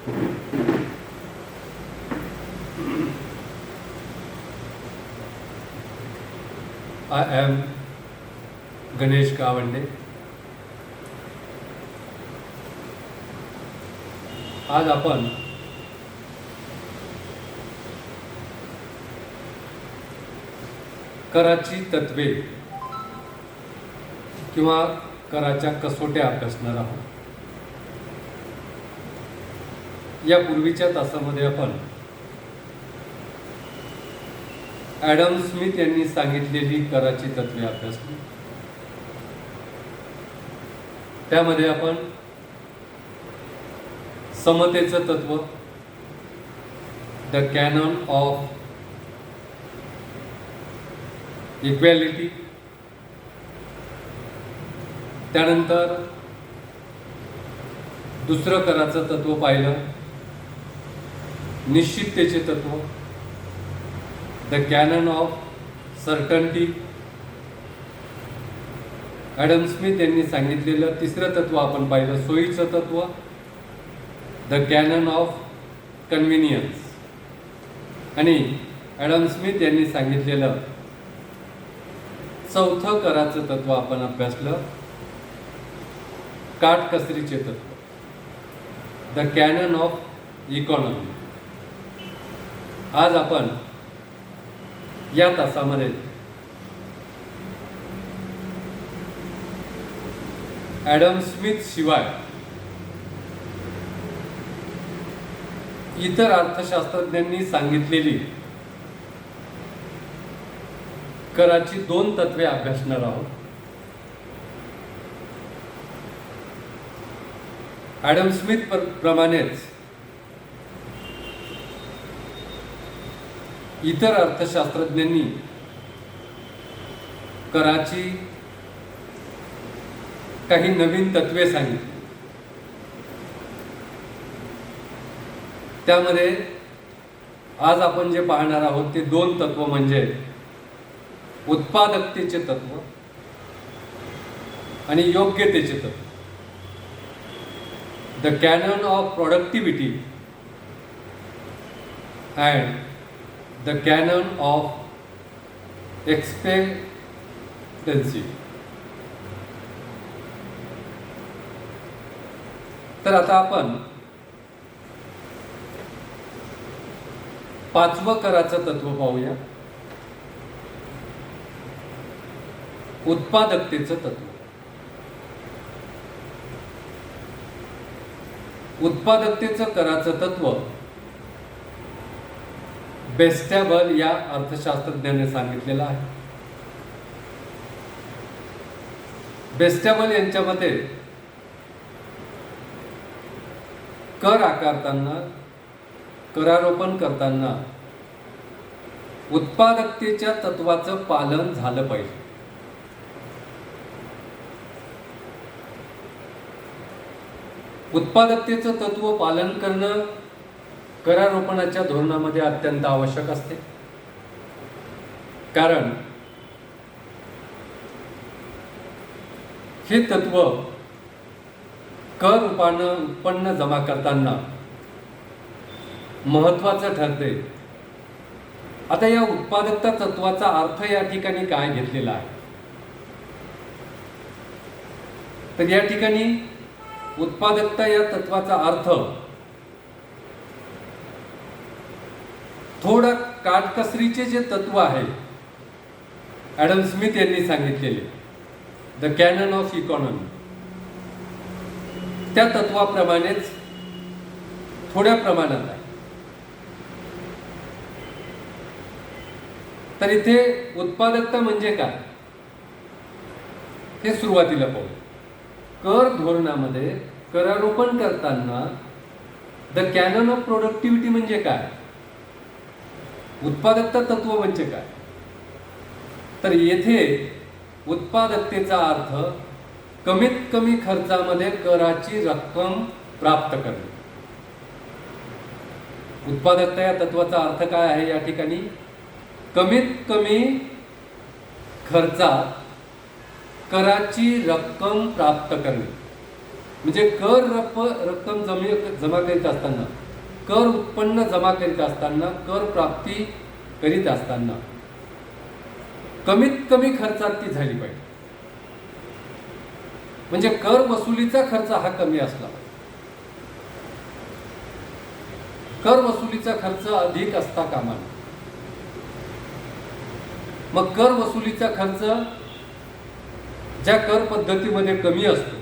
I am Ganesh Gawande आज आपण कराची तत्वे किंवा कराच्या कसोट्या अभ्यासणार आहोत. या पूर्वीच्या तासामध्ये आपण ॲडम स्मिथ यांनी सांगितलेली कराची तत्वे अभ्यासली त्यामध्ये आपण समतेचं तत्व द कॅनॉन ऑफ इक्वॅलिटी त्यानंतर दुसरं कराचं तत्व पाहिलं. निश्चिततेचे तत्व. The canon of certainty Adam Smith यांनी सांगितलेलं तिसरं तत्व आपण पाहिलं सोयीचं तत्व. द कॅनन ऑफ कन्व्हिनियन्स आणि ॲडम स्मिथ यांनी सांगितलेलं चौथं कराचं तत्व आपण अभ्यासलं काटकसरीचे तत्व. द कॅनन ऑफ इकॉनॉमी आज आपण या तासामध्ये ॲडम स्मिथ शिवाय इतर अर्थशास्त्रज्ञांनी सांगितलेली कराची दोन तत्वे अभ्यासणार आहोत. ॲडम स्मिथ प्र- प्रमाणेच इतर अर्थशास्त्रज्ञांनी कराची काही नवीन तत्वे सांगितली. त्यामध्ये आज आपण जे पाहणार आहोत ते दोन तत्व म्हणजे उत्पादकतेचे तत्व आणि योग्यतेचे तत्व. The canon of productivity and the canon of expectancy तर आता आपण पाचवं कराचं तत्व पाहूया. उत्पादकतेचं तत्व. उत्पादकतेचं कराचं तत्व बेस्टॅबल या अर्थशास्त्रज्ञाने सांगितलेलं आहे. बेस्टॅबल यांच्या मते कर आकारताना करारोपण करताना उत्पादकतेच्या तत्वाचं पालन झालं पाहिजे. उत्पादकतेचं तत्व पालन करणं करारोपणाच्या धोरणामध्ये अत्यंत आवश्यक असते. कारण हे तत्व कर रूपानं उत्पन्न जमा करताना महत्वाचं ठरते. आता या उत्पादकता तत्वाचा अर्थ या ठिकाणी काय घेतलेला आहे? तर या ठिकाणी उत्पादकता या तत्वाचा अर्थ थोडं काटकसरीचे जे तत्व आहे ॲडम स्मिथ यांनी सांगितलेले द कॅनन ऑफ इकॉनॉमी. त्या तत्वाप्रमाणेच थोड्या प्रमाणात आहे. तर इथे उत्पादकता म्हणजे काय? हे सुरुवातीला पाहू. कर धोरणामध्ये करारोपण करताना द कॅनन ऑफ प्रोडक्टिव्हिटी म्हणजे काय? उत्पादकता तत्व म्हणजे काय तर येथे उत्पादकतेचा अर्थ कमीत कमी खर्चामध्ये कराची रक्कम प्राप्त करणे. उत्पादकता या तत्वाचा अर्थ काय आहे या ठिकाणी? कमीत कमी खर्चात कराची रक्कम प्राप्त करणे. म्हणजे कर रप रक्कम जमी जमा करीत असताना कर उत्पन्न जमा करीत असताना कर प्राप्ती करीत असताना. कमीत कमी खर्चात ती झाली पाहिजे. म्हणजे कर वसुलीचा खर्च हा कमी असला कर वसुलीचा खर्च अधिक असता कामा नये. मग कर वसुलीचा खर्च ज्या कर पद्धतीमध्ये कमी असतो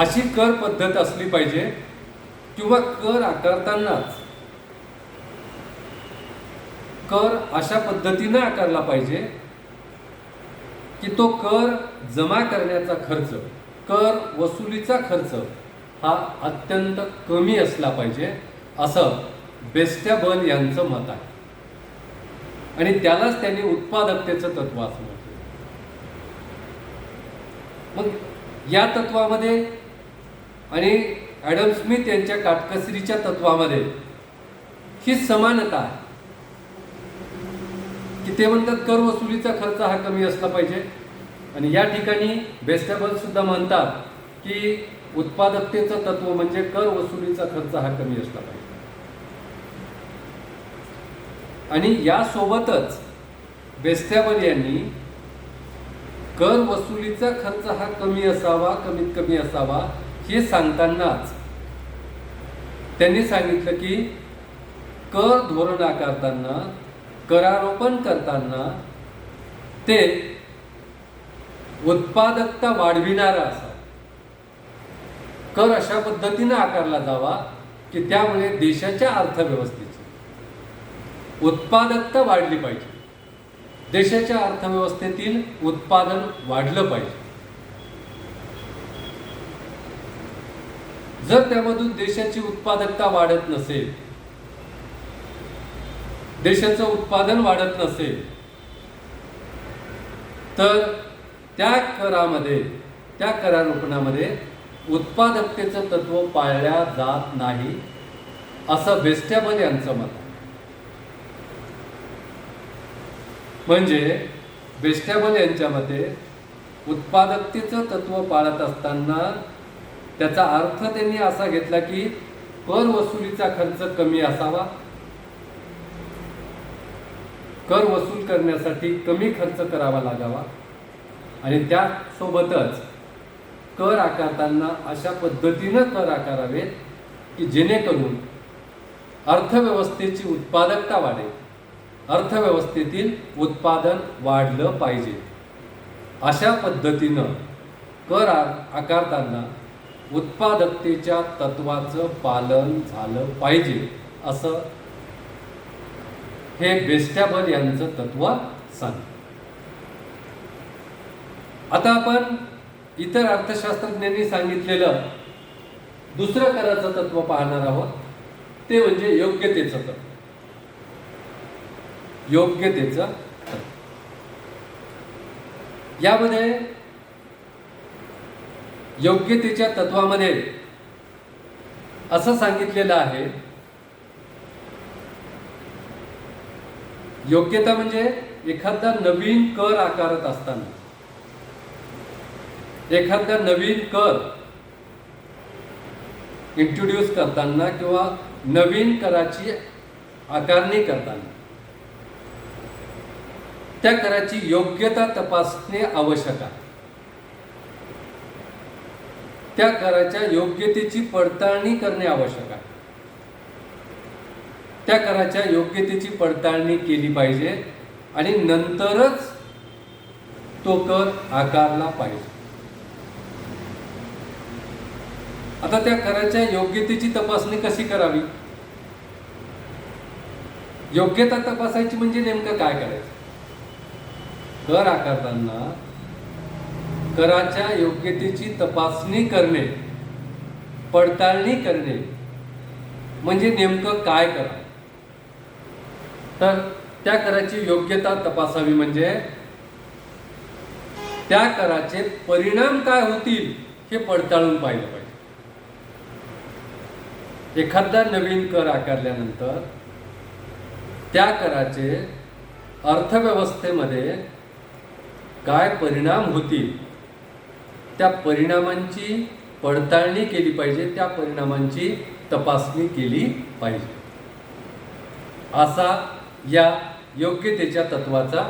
अशी कर पद्धत असली पाहिजे किंवा कर आकारतानाच कर अशा पद्धतीने आकारला पाहिजे की तो कर जमा करण्याचा खर्च कर वसुलीचा खर्च हा अत्यंत कमी असला पाहिजे असं बेस्ट्या बन यांचं मत आहे. आणि त्यालाच त्यांनी उत्पादकतेचं तत्व असं म्हटलं मग या तत्वामध्ये आणि ॲडम स्मिथ यांच्या काटकसरीच्या तत्वामध्ये. ही समानता आहे. की ते म्हणतात कर वसुलीचा खर्च हा कमी असला पाहिजे. आणि या ठिकाणी बेस्टेबल सुद्धा म्हणतात की उत्पादकतेचं तत्व म्हणजे कर वसुलीचा खर्च हा कमी असला पाहिजे. आणि यासोबतच बेस्टॅबल यांनी कर वसुलीचा खर्च हा कमी असावा कमीत कमी असावा हे सांगतानाच त्यांनी सांगितलं की कर धोरण आकारताना करारोपण करताना ते उत्पादकता वाढविणारा असा कर अशा पद्धतीनं आकारला जावा की त्यामुळे देशाच्या अर्थव्यवस्थेची उत्पादकता वाढली पाहिजे. देशाच्या अर्थव्यवस्थेतील उत्पादन वाढलं पाहिजे. जर त्यामधून देशाची उत्पादकता वाढत नसेल देशाचं उत्पादन वाढत नसेल तर त्या करामध्ये त्या करारोपणामध्ये उत्पादकतेचं तत्व पाळल्या जात नाही असं बेस्टॅबल यांचं मत. म्हणजे बेस्टॅबल यांच्या मते उत्पादकतेचं तत्व पाळत असताना त्याचा अर्थ त्यांनी असा घेतला की कर वसुलीचा खर्च कमी असावा. कर वसूल करण्यासाठी कमी खर्च करावा लागावा. आणि त्यासोबतच कर आकारताना अशा पद्धतीनं कर आकारावेत की जेणेकरून अर्थव्यवस्थेची उत्पादकता वाढेल. अर्थव्यवस्थेतील उत्पादन वाढलं पाहिजे. अशा पद्धतीनं कर आकारताना उत्पादकतेच्या तत्वाचं पालन झालं पाहिजे असं हे बेस्टॅबल यांचं तत्व सांग आता आपण इतर अर्थशास्त्रज्ञांनी सांगितलेलं दुसरं कराचं तत्व पाहणार आहोत ते म्हणजे योग्यतेचं तत्व. योग्यतेचं तत्व. यामध्ये योग्यतेच्या तत्वामध्ये. असं सांगितलेलं आहे. योग्यता म्हणजे एखादा नवीन कर आकारत असताना. एखादा नवीन कर इंट्रोड्यूस करताना किंवा नवीन कराची आकारणी करताना. त्या कराची योग्यता तपासणे आवश्यक आहे. त्या कराच्या योग्यतेची पडताळणी करणे आवश्यक आहे. त्या कराच्या योग्यतेची पडताळणी केली पाहिजे आणि नंतरच तो कर आकारला पाहिजे. आता त्या कराच्या योग्यतेची तपासणी कशी करावी? योग्यता तपासायची म्हणजे नेमकं काय करायचं? कर आकारताना कराच्या योग्यतेची तपासणी करणे पडताळणी करणे म्हणजे नेमकं काय करा? तर त्या कराची योग्यता तपासावी म्हणजे त्या कराचे परिणाम काय होतील हे पडताळून पाहिलं पाहिजे. एखादा नवीन कर आकारल्यानंतर त्या कराचे अर्थव्यवस्थेमध्ये काय परिणाम होतील? त्या परिणामांची पडताळणी केली पाहिजे त्या परिणामांची तपासणी केली पाहिजे. असा या योग्यतेच्या तत्वाचा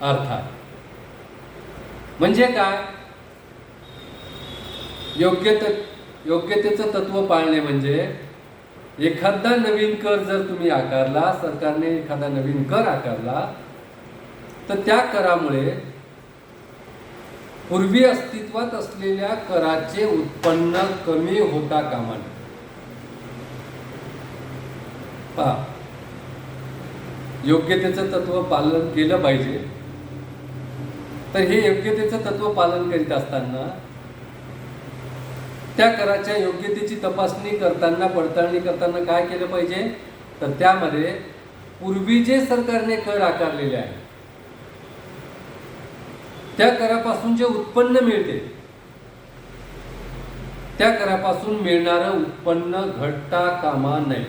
अर्थ आहे. म्हणजे काय? योग्यते योग्यतेचं तत्व पाळणे म्हणजे एखादा नवीन कर जर तुम्ही आकारला सरकारने एखादा नवीन कर आकारला तर त्या करामुळे पूर्वी अस्तित्वात असलेल्या कराचे उत्पन्न कमी होता कामा नये. पहा. योग्यतेचं तत्व पालन केलं पाहिजे. तर हे योग्यतेचं तत्व पालन करीत असताना त्या कराच्या योग्यतेची तपासणी करताना पडताळणी करताना काय केलं पाहिजे? तर त्यामध्ये पूर्वी जे सरकारने कर आकारलेले आहे त्या करापासून जे उत्पन्न मिळते त्या करापासून मिळणारं उत्पन्न घटता कामा नये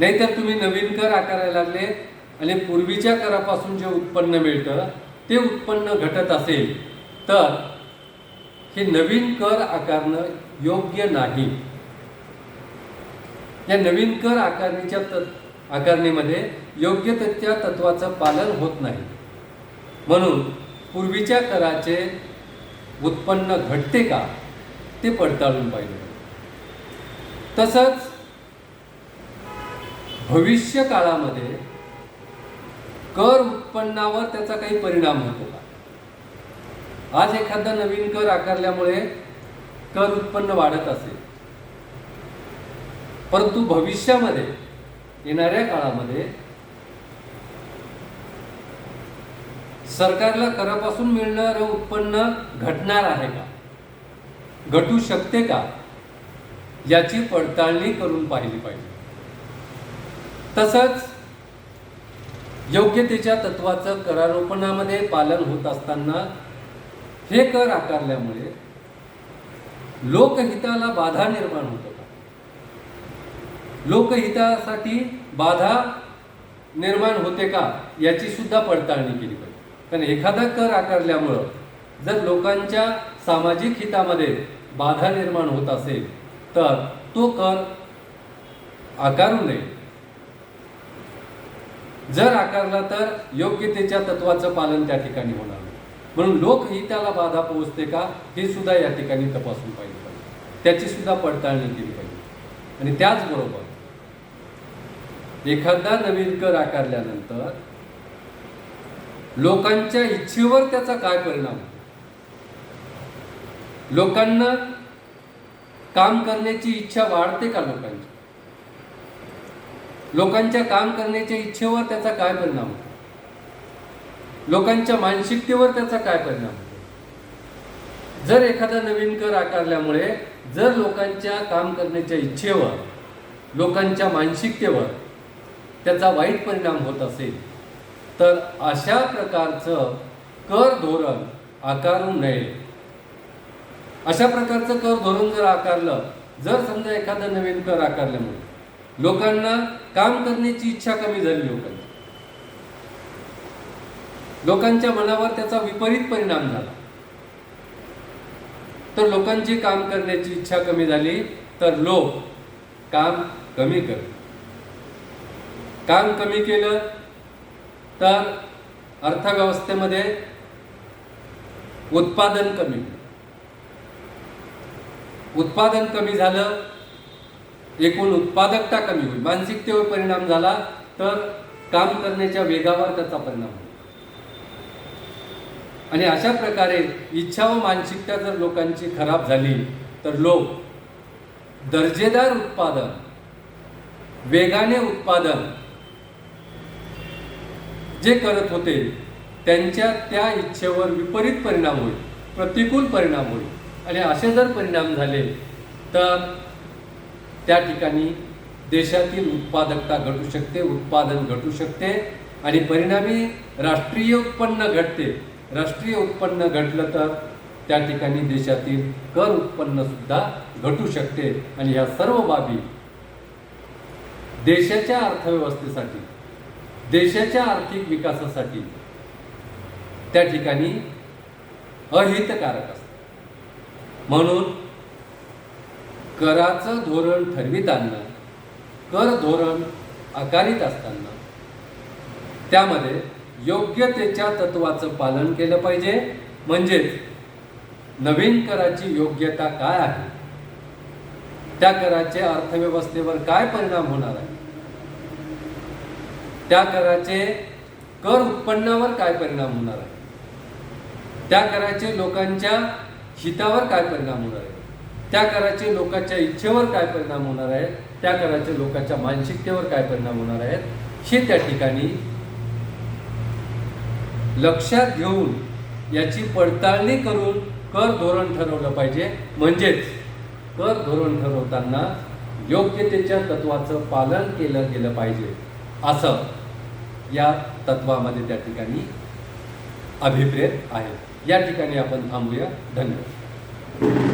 नाहीतर तुम्ही नवीन कर आकारायला लागले आणि पूर्वीच्या करापासून जे उत्पन्न मिळतं ते उत्पन्न घटत असेल तर हे नवीन कर आकारणं योग्य नाही. या नवीन कर आकारणीच्या त आकारणीमध्ये योग्य त्या तत्वाचं पालन होत नाही. म्हणून पूर्वीच्या कराचे उत्पन्न घटते का ते पडताळून पाहिजे तसंच भविष्य काळामध्ये कर उत्पन्नावर त्याचा काही परिणाम होतो का? आज एखादा नवीन कर आकारल्यामुळे कर उत्पन्न वाढत असेल. परंतु भविष्यामध्ये येणाऱ्या काळामध्ये सरकारला करापासून मिळणारं उत्पन्न घटणार आहे का? घटू शकते का? याची पडताळणी करून पाहिली पाहिजे. तसंच योग्यतेच्या तत्वाचं करारोपणामध्ये पालन होत असताना हे कर आकारल्यामुळे लोकहिताला बाधा निर्माण होतो का लोकहितासाठी बाधा निर्माण होते का? याची सुद्धा पडताळणी केली पाहिजे. कारण एखादा कर आकारल्यामुळं जर लोकांच्या सामाजिक हितामध्ये बाधा निर्माण होत असेल तर तो कर आकारू नये. जर आकारला तर योग्यतेच्या तत्वाचं पालन त्या ठिकाणी होणार नाही. म्हणून लोकहिताला बाधा पोहोचते का हे सुद्धा या ठिकाणी तपासून पाहिजे. त्याची सुद्धा पडताळणी केली पाहिजे. आणि त्याचबरोबर एखादा नवीन कर आकारल्यानंतर लोकांच्या इच्छेवर त्याचा काय परिणाम? लोकांना काम करण्याची इच्छा वाढते का लोकांची? लोकांच्या काम करण्याच्या इच्छेवर त्याचा काय परिणाम? होतो लोकांच्या मानसिकतेवर त्याचा काय परिणाम? होतो जर एखादा नवीन कर आकारल्यामुळे जर लोकांच्या काम करण्याच्या इच्छेवर लोकांच्या मानसिकतेवर त्याचा वाईट परिणाम होत असेल तर अशा प्रकारचं कर धोरण आकारू नये अशा प्रकारचं कर धोरण जर आकारलं जर समजा एखादं नवीन कर आकारल्यामुळे लोकांना काम करण्याची इच्छा कमी झाली लोकांची. लोकांच्या मनावर त्याचा विपरीत परिणाम झाला. तर लोकांची काम करण्याची इच्छा कमी झाली तर लोक काम कमी कर काम कमी केलं तर अर्थव्यवस्थेमध्ये उत्पादन कमी होईल. उत्पादन कमी झालं एकूण उत्पादकता कमी होईल मानसिकतेवर परिणाम झाला तर काम करण्याच्या वेगावर त्याचा परिणाम होईल आणि अशा प्रकारे इच्छा व मानसिकता जर लोकांची खराब झाली तर लोक दर्जेदार उत्पादन वेगाने उत्पादन जे करत होते त्यांच्या त्या इच्छेवर विपरीत परिणाम होईल प्रतिकूल परिणाम होईल. आणि असे जर परिणाम झाले तर त्या ठिकाणी देशातील उत्पादकता घटू शकते उत्पादन घटू शकते आणि परिणामी राष्ट्रीय उत्पन्न घटते. राष्ट्रीय उत्पन्न घटलं तर त्या ठिकाणी देशातील कर उत्पन्न सुद्धा घटू शकते. आणि ह्या सर्व बाबी देशाच्या अर्थव्यवस्थेसाठी देशाच्या आर्थिक विकासासाठी त्या ठिकाणी अहितकारक असतं. म्हणून कराचं धोरण ठरविताना कर धोरण आकारित असताना त्यामध्ये योग्यतेच्या तत्वाचं पालन केलं पाहिजे. म्हणजेच नवीन कराची योग्यता काय आहे? त्या कराचे अर्थव्यवस्थेवर काय परिणाम होणार आहे? त्या कराचे कर उत्पन्नावर काय परिणाम होणार आहे? त्या कराचे लोकांच्या हितावर काय परिणाम होणार आहे? त्या कराचे लोकांच्या इच्छेवर काय परिणाम होणार आहे? त्या कराचे लोकांच्या मानसिकतेवर काय परिणाम होणार आहेत हे त्या ठिकाणी लक्षात घेऊन याची पडताळणी करून कर धोरण ठरवलं पाहिजे. म्हणजेच कर धोरण ठरवताना योग्यतेच्या तत्वाचं पालन केलं गेलं पाहिजे. असं. या तत्वामध्ये त्या ठिकाणी अभिप्रेत आहे या ठिकाणी आपण थांबूया. धन्यवाद.